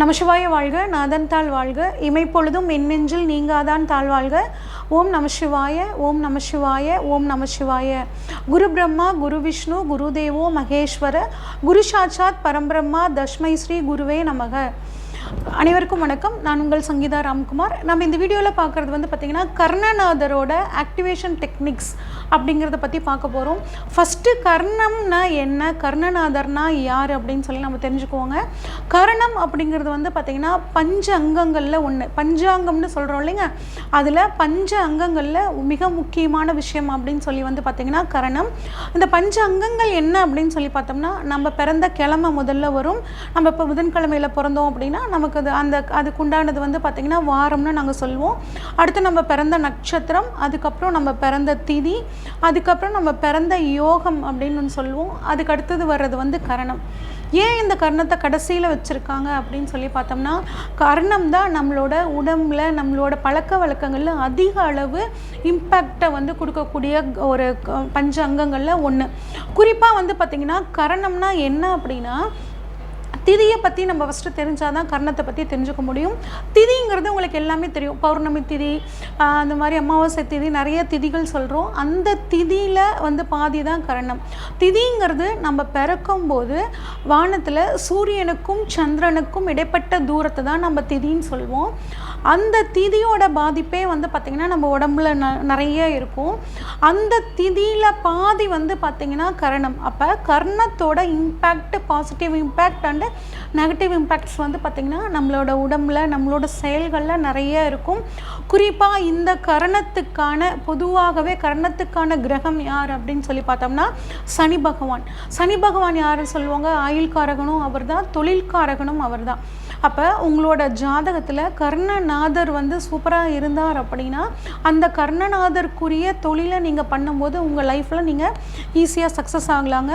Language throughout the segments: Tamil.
நமசிவாய வாழ்க நாதன் தாழ் வாழ்க. இமைப்பொழுதும் எண்ணெஞ்சில் நீங்காதான் தாழ் வாழ்க. ஓம் நமசிவாய ஓம் நமசிவாய ஓம் நமசிவாய. குரு பிரம்மா குரு விஷ்ணு குரு தேவோ மகேஸ்வர. குரு சாட்சாத் பரம்பிரம்மா தஷ்மை ஸ்ரீ குருவே நமக. அனைவருக்கும் வணக்கம். நான் உங்கள் சங்கீதா ராம்குமார். நம்ம இந்த வீடியோவில் பார்க்குறது வந்து பார்த்திங்கன்னா கர்ணநாதரோட ஆக்டிவேஷன் டெக்னிக்ஸ் அப்படிங்கிறத பற்றி பார்க்க போகிறோம் ஃபஸ்ட்டு கர்ணம்னா என்ன? கர்ணநாதர்னா யார்? அப்படின்னு சொல்லி நம்ம தெரிஞ்சுக்குவோங்க. கர்ணம் அப்படிங்கிறது வந்து பார்த்திங்கன்னா பஞ்ச அங்கங்களில் ஒன்று பஞ்சாங்கம்னு சொல்கிறோம் இல்லைங்க? அதில் பஞ்ச அங்கங்களில் மிக முக்கியமான விஷயம் அப்படின்னு சொல்லி வந்து பார்த்திங்கன்னா கரணம். இந்த பஞ்ச அங்கங்கள் என்ன அப்படின்னு சொல்லி பார்த்தோம்னா நம்ம பிறந்த கிழமை முதல்ல வரும். நம்ம இப்போ புதன்கிழமையில் பிறந்தோம் அப்படின்னா நமக்கு அது அந்த அதுக்கு உண்டானது வந்து பார்த்திங்கன்னா வாரம்னு நாங்கள் சொல்லுவோம். அடுத்து நம்ம பிறந்த நட்சத்திரம் அதுக்கப்புறம் நம்ம பிறந்த திதி அதுக்கப்புறம் நம்ம பிறந்த யோகம் அப்படின்னு ஒன்று சொல்லுவோம். அதுக்கு அடுத்தது வர்றது வந்து கரணம். ஏன் இந்த கர்ணத்தை கடைசியில் வச்சுருக்காங்க அப்படின்னு சொல்லி பார்த்தோம்னா கர்ணம் தான் நம்மளோட உடம்புல நம்மளோட பழக்க வழக்கங்களில் அதிக அளவு இம்பேக்டை வந்து கொடுக்கக்கூடிய ஒரு பஞ்ச அங்கங்களில் ஒன்று குறிப்பாக வந்து பார்த்திங்கன்னா கரணம்னா என்ன அப்படின்னா திதியை பற்றி நம்ம ஃபஸ்ட்டு தெரிஞ்சால் தான் கர்ணத்தை பற்றி தெரிஞ்சுக்க முடியும். திதிங்கிறது உங்களுக்கு எல்லாமே தெரியும். பௌர்ணமி திதி அந்த மாதிரி அமாவாசை திதி நிறைய திதிகள் சொல்கிறோம் அந்த திதியில் வந்து பாதி தான் கரணம். திதிங்கிறது நம்ம பிறக்கும்போது வானத்தில் சூரியனுக்கும் சந்திரனுக்கும் இடைப்பட்ட தூரத்தை தான் நம்ம திதின்னு சொல்லுவோம். அந்த திதியோட பாதிப்பே வந்து பார்த்திங்கன்னா நம்ம உடம்புல ந நிறைய இருக்கும். அந்த திதியில் பாதி வந்து பார்த்திங்கன்னா கரணம். அப்போ கர்ணத்தோட impact positive impact and negative impacts வந்து பார்த்திங்கன்னா நம்மளோட உடம்புல நம்மளோட செயல்களில் நிறைய இருக்கும். குறிப்பாக இந்த கரணத்துக்கான பொதுவாகவே கரணத்துக்கான கிரகம் யார் அப்படின்னு சொல்லி பார்த்தோம்னா சனி பகவான். சனி பகவான் யார் சொல்லுவாங்க? ஆயுள்காரகனும் அவர் தான் தொழில்காரகனும் அவர் தான் அப்போ உங்களோட ஜாதகத்தில் கர்ணநாதர் வந்து சூப்பராக இருந்தார் அப்படின்னா அந்த கர்ணநாதருக்குரிய தொழிலை நீங்கள் பண்ணும்போது உங்கள் லைஃப்பில் நீங்கள் ஈஸியாக சக்ஸஸ் ஆகலாங்க.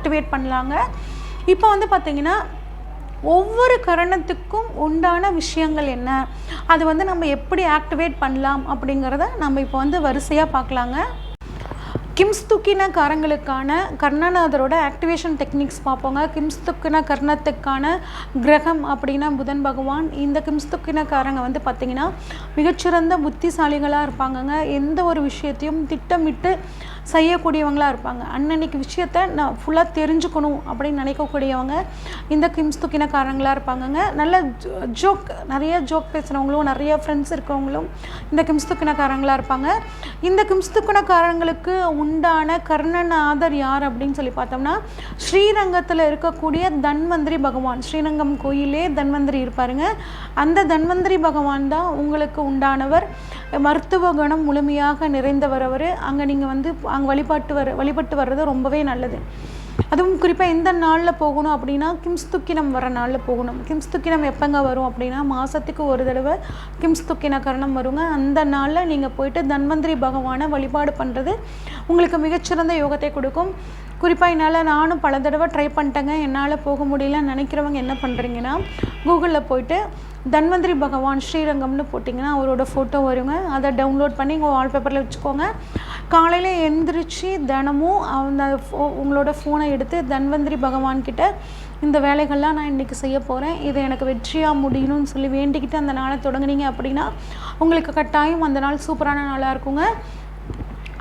ஆக்டிவேட் பண்ணலாங்க. இப்போ வந்து பார்த்திங்கன்னா ஒவ்வொரு கரணத்துக்கும் உண்டான விஷயங்கள் என்ன? அது வந்து நம்ம எப்படி ஆக்டிவேட் பண்ணலாம் அப்படிங்கிறத நம்ம இப்போ வந்து வரிசையாக பார்க்கலாங்க. கிம்ஸ்துக்கின காரங்களுக்கான கர்ணநாதரோட ஆக்டிவேஷன் டெக்னிக்ஸ் பார்ப்போங்க. கிம்ஸ்துக்கின கர்ணத்துக்கான கிரகம் அப்படின்னா புதன் பகவான். இந்த கிம்ஸ்துக்கினக்காரங்க வந்து பார்த்திங்கன்னா மிகச்சிறந்த புத்திசாலிகளாக இருப்பாங்கங்க. எந்த ஒரு விஷயத்தையும் திட்டமிட்டு செய்யக்கூடியவங்களாக இருப்பாங்க. அன்னன்னைக்கு விஷயத்த நான் ஃபுல்லாக தெரிஞ்சுக்கணும் அப்படின்னு நினைக்கக்கூடியவங்க இந்த கிம்ஸ்துக்கினக்காரங்களாக இருப்பாங்கங்க. நல்ல ஜோக் நிறைய ஜோக் பேசுகிறவங்களும் நிறைய ஃப்ரெண்ட்ஸ் இருக்கவங்களும் இந்த கிம்ஸ்துக்கினக்காரங்களாக இருப்பாங்க. இந்த கிம்ஸ்துக்கினக்காரங்களுக்கு உண்டான கர்ணநாதர் யார் அப்படின்னு சொல்லி பார்த்தோம்னா ஸ்ரீரங்கத்தில் இருக்கக்கூடிய தன்வந்திரி பகவான். ஸ்ரீரங்கம் கோயிலே தன்வந்திரி இருப்பாருங்க. அந்த தன்வந்திரி பகவான் தான் உங்களுக்கு உண்டானவர். மருத்துவ குணம் முழுமையாக நிறைந்தவர் அவர். அங்கே நீங்கள் வந்து அங்கே வழிபாட்டு வர வழிபட்டு வர்றது ரொம்பவே நல்லது. அதுவும் குறிப்பாக எந்த நாளில் போகணும் அப்படின்னா கிம்ஸ்துக்கினம் வர நாளில் போகணும். கிம்ஸ்துக்கினம் எப்போங்க வரும் அப்படின்னா மாதத்துக்கு ஒரு தடவை கிம்ஸ்துக்கின கரணம் வருங்க. அந்த நாளில் நீங்கள் போயிட்டு தன்வந்திரி பகவானை வழிபாடு பண்ணுறது உங்களுக்கு மிகச்சிறந்த யோகத்தை கொடுக்கும். குறிப்பாக என்னால் நானும் பல தடவை ட்ரை பண்ணிட்டேங்க. என்னால் போக முடியலன்னு நினைக்கிறவங்க என்ன பண்ணுறீங்கன்னா கூகுளில் போயிட்டு தன்வந்திரி பகவான் ஸ்ரீரங்கம்னு போட்டிங்கன்னா அவரோட ஃபோட்டோ வருங்க. அதை டவுன்லோட் பண்ணி உங்கள் வால்பேப்பரில் வச்சுக்கோங்க. காலையில் எந்திரிச்சு தினமும் அந்த ஃபோ- உங்களோட ஃபோனை எடுத்து தன்வந்திரி பகவான்கிட்ட இந்த வேலைகள்லாம் நான் இன்றைக்கி செய்ய போகிறேன் இது எனக்கு வெற்றியாக முடியணும்னு சொல்லி வேண்டிக்கிட்டு அந்த நாளை தொடங்குனீங்க அப்படின்னா உங்களுக்கு கட்டாயம் அந்த நாள் சூப்பரான நாளாக இருக்குங்க.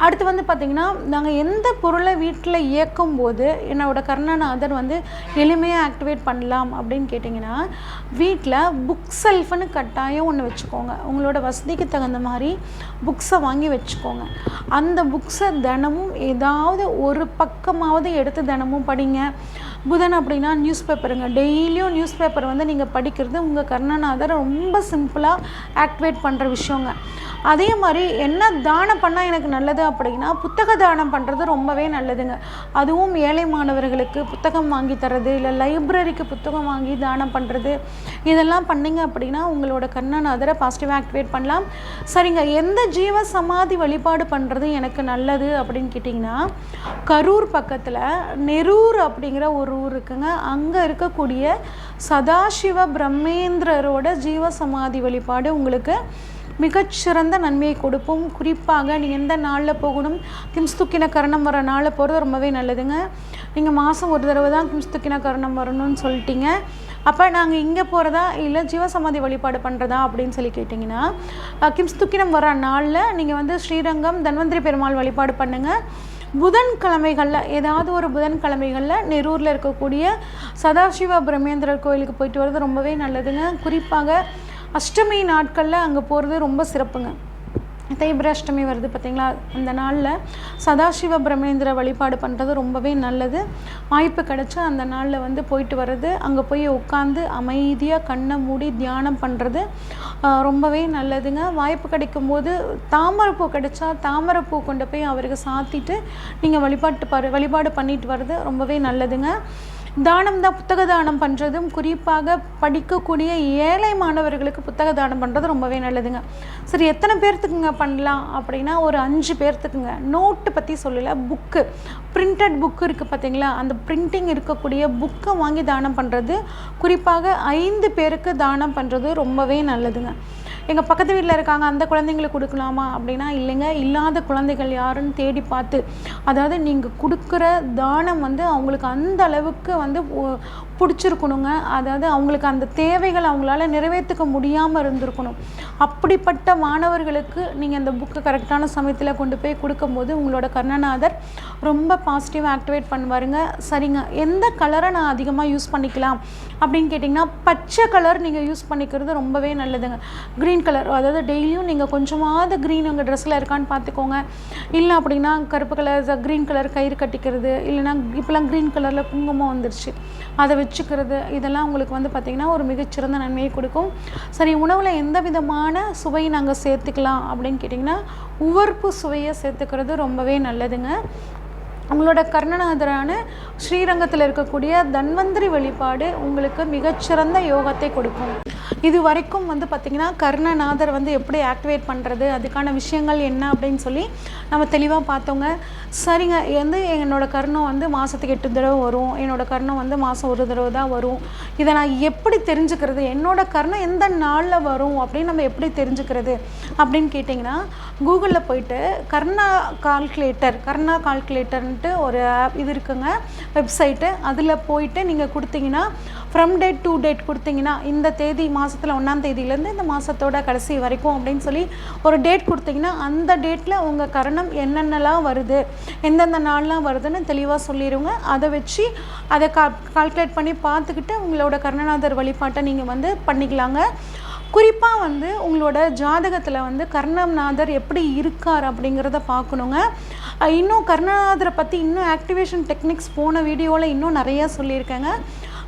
அடுத்து வந்து பார்த்திங்கன்னா நாங்கள் எந்த பொருளை வீட்டில் இயக்கும் போது என்னோடய கர்ணநாதர் வந்து எளிமையாக ஆக்டிவேட் பண்ணலாம் அப்படின்னு கேட்டிங்கன்னா வீட்டில் புக் செல்ஃப்னு கட்டாயம் ஒன்று வச்சுக்கோங்க. உங்களோட வசதிக்கு தகுந்த மாதிரி புக்ஸை வாங்கி வச்சுக்கோங்க. அந்த புக்ஸை தினமும் ஏதாவது ஒரு பக்கமாவது எடுத்து தினமும் படிங்க. புதன் அப்படின்னா நியூஸ் பேப்பருங்க டெய்லியும் நியூஸ் பேப்பர் வந்து நீங்கள் படிக்கிறது உங்கள் கர்ணநாதர் ரொம்ப சிம்பிளாக ஆக்டிவேட் பண்ணுற விஷயங்க. அதே மாதிரி என்ன தானம் பண்ணால் எனக்கு நல்லது அப்படின்னா புத்தக தானம் பண்ணுறது ரொம்பவே நல்லதுங்க. அதுவும் ஏழை மாணவர்களுக்கு புத்தகம் வாங்கி தர்றது இல்லை லைப்ரரிக்கு புத்தகம் வாங்கி தானம் பண்ணுறது இதெல்லாம் பண்ணிங்க அப்படின்னா உங்களோட கர்ணநாதரை பாசிட்டிவாக ஆக்டிவேட் பண்ணலாம். சரிங்க எந்த ஜீவ சமாதி வழிபாடு பண்ணுறது எனக்கு நல்லது அப்படின்னு கேட்டிங்கன்னா கரூர் பக்கத்தில் நெரூர் அப்படிங்கிற ஒரு ஊர் இருக்குங்க. அங்கே இருக்கக்கூடிய சதாசிவ பிரம்மேந்திரரோட ஜீவ சமாதி வழிபாடு உங்களுக்கு மிகச்சிறந்த நன்மையை கொடுப்போம். குறிப்பாக நீங்கள் எந்த நாளில் போகணும்? கிம்ஸ்துக்கின கரணம் வர நாளில் போகிறது ரொம்பவே நல்லதுங்க. நீங்கள் மாதம் ஒரு தடவை தான் கிம்ஸ்துக்கின கரணம் வரணும்னு சொல்லிட்டீங்க. அப்போ நாங்கள் இங்கே போகிறதா இல்லை ஜீவசமாதி வழிபாடு பண்ணுறதா அப்படின்னு சொல்லி கேட்டிங்கன்னா கிம்ஸ்துக்கினம் வர நாளில் நீங்கள் வந்து ஸ்ரீரங்கம் தன்வந்திரி பெருமாள் வழிபாடு பண்ணுங்கள் புதன்கிழமைகளில் ஏதாவது ஒரு புதன்கிழமைகளில் நெரூரில் இருக்கக்கூடிய சதாசிவ பிரம்மேந்திரர் கோயிலுக்கு போயிட்டு வர்றது ரொம்பவே நல்லதுங்க. குறிப்பாக அஷ்டமி நாட்களில் அங்கே போகிறது ரொம்ப சிறப்புங்க. தேய்பிர அஷ்டமி வருது பார்த்தீங்களா அந்த நாளில் சதாசிவ பிரமேந்திர வழிபாடு பண்ணுறது ரொம்பவே நல்லது. வாய்ப்பு கிடச்சா அந்த நாளில் வந்து போயிட்டு வர்றது அங்கே போய் உட்காந்து அமைதியாக கண்ணை மூடி தியானம் பண்ணுறது ரொம்பவே நல்லதுங்க. வாய்ப்பு கிடைக்கும்போது தாமரைப்பூ கிடைச்சா தாமரைப்பூ கொண்டு போய் அவருக்கு சாத்திட்டு நீங்கள் வழிபாட்டு பாரு வழிபாடு பண்ணிட்டு வர்றது ரொம்பவே நல்லதுங்க. தானம் தான் புத்தக தானம் பண்ணுறதும் குறிப்பாக படிக்கக்கூடிய ஏழை மாணவர்களுக்கு புத்தக தானம் பண்ணுறது ரொம்பவே நல்லதுங்க. சரி எத்தனை பேர்த்துக்குங்க பண்ணலாம் அப்படின்னா ஒரு அஞ்சு பேர்த்துக்குங்க. நோட்டு பற்றி சொல்லலை புக்கு பிரிண்டட் புக்கு இருக்குது பார்த்தீங்களா அந்த பிரிண்டிங் இருக்கக்கூடிய புக்கை வாங்கி தானம் பண்ணுறது குறிப்பாக ஐந்து பேருக்கு தானம் பண்ணுறது ரொம்பவே நல்லதுங்க. எங்கள் பக்கத்து வீட்டில் இருக்காங்க அந்த குழந்தைங்களுக்கு கொடுக்கலாமா அப்படின்னா இல்லைங்க இல்லாத குழந்தைகள் யாருன்னு தேடி பார்த்து அதாவது நீங்கள் கொடுக்குற தானம் வந்து அவங்களுக்கு அந்த அளவுக்கு வந்து பிடிச்சிருக்கணுங்க. அதாவது அவங்களுக்கு அந்த தேவைகள் அவங்களால நிறைவேற்றிக்க முடியாமல் இருந்திருக்கணும். அப்படிப்பட்ட மாணவர்களுக்கு நீங்கள் அந்த புக்கு கரெக்டான சமயத்தில் கொண்டு போய் கொடுக்கும்போது உங்களோட கர்ணநாதர் ரொம்ப பாசிட்டிவ் ஆக்டிவேட் பண்ணுவாருங்க. சரிங்க எந்த கலரை நான் அதிகமாக யூஸ் பண்ணிக்கலாம் அப்படின்னு கேட்டிங்கன்னா பச்சை கலர் நீங்கள் யூஸ் பண்ணிக்கிறது ரொம்பவே நல்லதுங்க. க்ரீன் கலர் அதாவது டெய்லியும் நீங்கள் கொஞ்சமாவது க்ரீன் உங்கள் ட்ரெஸ்ஸில் இருக்கான்னு பார்த்துக்கோங்க. இல்லை அப்படின்னா கருப்பு கலர் க்ரீன் கலர் கயிறு கட்டிக்கிறது இல்லைன்னா இப்போலாம் க்ரீன் கலரில் குங்குமம் வந்துருச்சு. அதை வச்சுக்கிறது இதெல்லாம் உங்களுக்கு வந்து பார்த்திங்கன்னா ஒரு மிகச்சிறந்த நன்மையை கொடுக்கும். சரி உணவில் எந்த விதமான சுவை நாங்கள் சேர்த்துக்கலாம் அப்படின்னு கேட்டிங்கன்னா உவர்ப்பு சுவையை சேர்த்துக்கிறது ரொம்பவே நல்லதுங்க. உங்களோட கர்ணநாதரான ஸ்ரீரங்கத்தில் இருக்கக்கூடிய தன்வந்திரி வழிபாடு உங்களுக்கு மிகச்சிறந்த யோகத்தை கொடுக்கும். இது வரைக்கும் வந்து பார்த்திங்கன்னா கர்ணநாதர் வந்து எப்படி ஆக்டிவேட் பண்ணுறது அதுக்கான விஷயங்கள் என்ன அப்படின்னு சொல்லி நம்ம தெளிவாக பார்த்தோங்க. சரிங்க வந்து என்னோடய கர்ணம் வந்து மாதத்துக்கு எட்டு தடவை வரும் என்னோட கர்ணம் வந்து மாதம் ஒரு தடவை தான் வரும். இதை நான் எப்படி தெரிஞ்சுக்கிறது என்னோட கர்ணம் எந்த நாளில் வரும் அப்படின்னு நம்ம எப்படி தெரிஞ்சுக்கிறது அப்படின்னு கேட்டிங்கன்னா கூகுளில் போயிட்டு கர்ணா கால்குலேட்டர் கர்ணா சொல்லிட்டு ஒரு ஆப் இது இருக்குங்க. வெப்சைட்டு அதில் போயிட்டு நீங்கள் கொடுத்தீங்கன்னா ஃப்ரம் டேட் டு டேட் கொடுத்தீங்கன்னா இந்த தேதி மாதத்தில் ஒன்றாம் தேதியிலேருந்து இந்த மாதத்தோட கடைசி வரைக்கும் அப்படின்னு சொல்லி ஒரு டேட் கொடுத்தீங்கன்னா அந்த டேட்டில் உங்கள் கரணம் என்னென்னலாம் வருது எந்தெந்த நாள்லாம் வருதுன்னு தெளிவாக சொல்லிடுங்க அதை வச்சு அதை கா கால்குலேட் பண்ணி பார்த்துக்கிட்டு உங்களோட கர்ணநாதர் வழிபாட்டை நீங்கள் வந்து பண்ணிக்கலாங்க. குறிப்பாக வந்து உங்களோட ஜாதகத்தில் வந்து கர்ணநாதர் எப்படி இருக்கார் அப்படிங்கிறத பார்க்கணுங்க. இன்னும் கர்ணநாதரை பற்றி இன்னும் ஆக்டிவேஷன் டெக்னிக்ஸ் போன வீடியோவில் இன்னும் நிறையா சொல்லியிருக்கேங்க.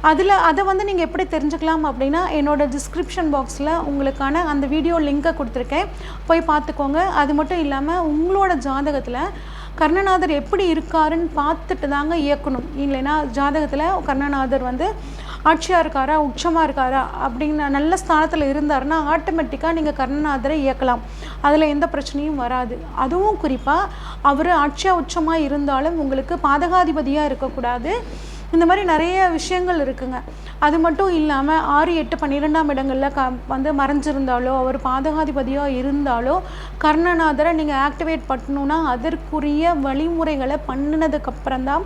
அதில் அதை வந்து நீங்கள் எப்படி தெரிஞ்சுக்கலாம் அப்படின்னா என்னோட டிஸ்கிரிப்ஷன் பாக்ஸில் உங்களுக்கான அந்த வீடியோ லிங்க்கை கொடுத்துருக்கேன். போய் பார்த்துக்கோங்க. அது மட்டும் இல்லாமல் உங்களோட ஜாதகத்தில் கர்ணநாதர் எப்படி இருக்காருன்னு பார்த்துட்டு தாங்க இயக்கணும். இல்லைன்னா ஜாதகத்தில் கர்ணநாதர் வந்து ஆட்சியாக இருக்காரா உச்சமாக இருக்காரா அப்படின்னு நல்ல ஸ்தானத்தில் இருந்தாருன்னா ஆட்டோமேட்டிக்காக நீங்கள் கர்ணநாதரை இயக்கலாம். அதில் எந்த பிரச்சனையும் வராது. அதுவும் குறிப்பாக அவர் ஆட்சியாக உச்சமாக இருந்தாலும் உங்களுக்கு பாதகாதிபதியாக இருக்கக்கூடாது. இந்த மாதிரி நிறைய விஷயங்கள் இருக்குங்க. அது மட்டும் இல்லாமல் ஆறு எட்டு பன்னிரெண்டாம் இடங்களில் க வந்து மறைஞ்சிருந்தாலோ அவர் பாதகாதிபதியாக இருந்தாலோ கர்ணநாதரை நீங்கள் ஆக்டிவேட் பண்ணணுன்னா அதற்குரிய வழிமுறைகளை பண்ணினதுக்கப்புறம் தான்